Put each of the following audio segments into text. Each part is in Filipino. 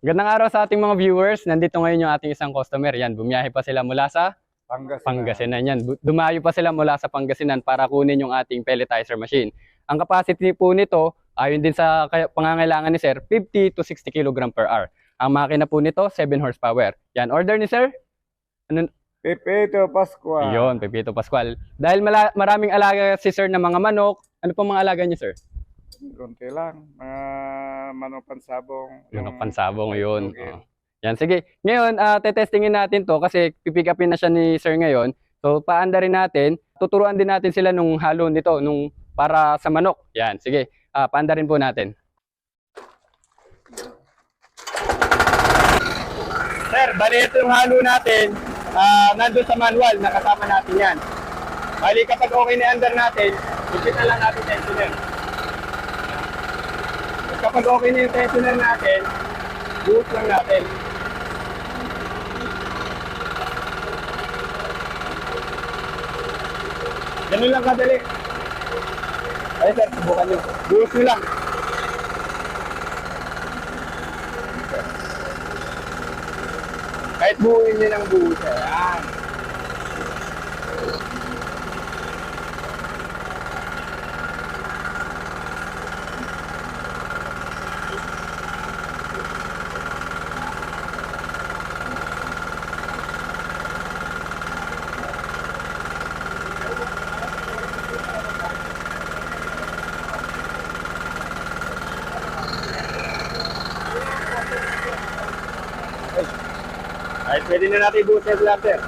Gandang araw sa ating mga viewers. Nandito ngayon yung ating isang customer. Yan, bumiyahe pa sila mula sa Pangasinan. Pangasinan. Yan, dumayo pa sila mula sa Pangasinan para kunin yung ating pelletizer machine. Ang capacity po nito, ayon din sa pangangailangan ni Sir, 50 to 60 kg per hour. Ang makina po nito, 7 horsepower. Yan, order ni Sir? Pepito Pascua. Iyon, Pepito Pascual. Dahil maraming alaga si Sir ng mga manok, ano po mga alaga niyo, Sir? Kunti lang. Mga manok pansabong. Manok pansabong yun. Okay. Oo. Yan, sige. Ngayon, uh, tetestingin natin to kasi pipick upin na siya ni Sir ngayon. So, paanda rin natin. Tuturuan din natin sila nung halo nito, nung para sa manok. Yan, sige. Uh, paanda rin po natin. Sir, bali ito yung halo natin. Ah, nandun sa manual, nakasama natin yan. Bali kapag okay na under natin, ipit na lang natin tensioner. Kapag okay na yung tensioner natin, buhos lang natin. Ganun lang kadali. Ay sir, subukan nyo. Buhos nyo lang. Kahit buuin nyo ng buhos. Ayan. Kahit pwede na natin ibuhos yung blaster.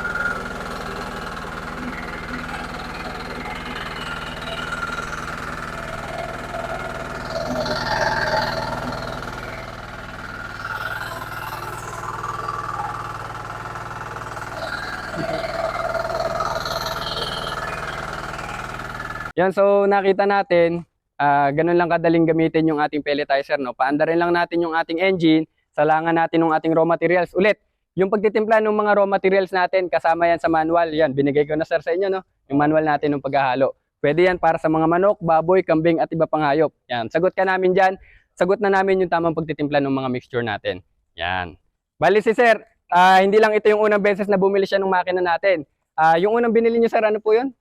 Yan, so nakita natin, ah ganun lang kadaling gamitin yung ating pelletizer. No? Paanda rin lang natin yung ating engine, salangan natin ng ating raw materials. Ulit, yung pagtitimpla ng mga raw materials natin, kasama yan sa manual. Yan, binigay ko na sir sa inyo, no? yung manual natin ng paghahalo. Pwede yan para sa mga manok, baboy, kambing at iba pang hayop. Yan, sagot ka namin dyan. Sagot na namin yung tamang pagtitimpla ng mga mixture natin. Yan. Bali si sir, ah, hindi lang ito yung unang beses na bumili siya ng makina natin. Ah, yung unang binili niyo sir, ano po yun?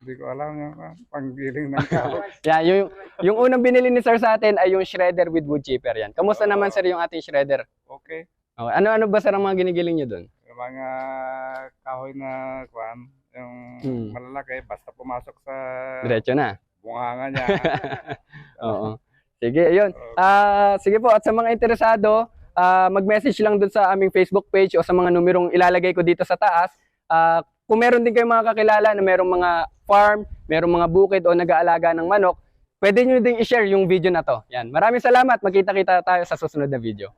Hindi ko alam yung ah, panggiling ng kahoy. Yan, yung, yung unang binili ni sir sa atin ay yung shredder with wood chipper yan. Kamusta naman sir yung ating shredder? okay. Okay. Ano-ano ba sir ang mga ginigiling nyo doon? Yung mga kahoy na kwan, yung Hmm. malalaki, basta pumasok sa Diretso na. bunganga niya. Oo. Sige, ayun. Ah, sige po, at sa mga interesado, ah, mag-message lang doon sa aming Facebook page o sa mga numerong ilalagay ko dito sa taas. Ah, kung meron din kayong mga kakilala na merong mga farm, merong mga bukid o nag-aalaga ng manok, pwede nyo din i-share yung video na to. Yan. Maraming salamat. Magkita-kita tayo sa susunod na video.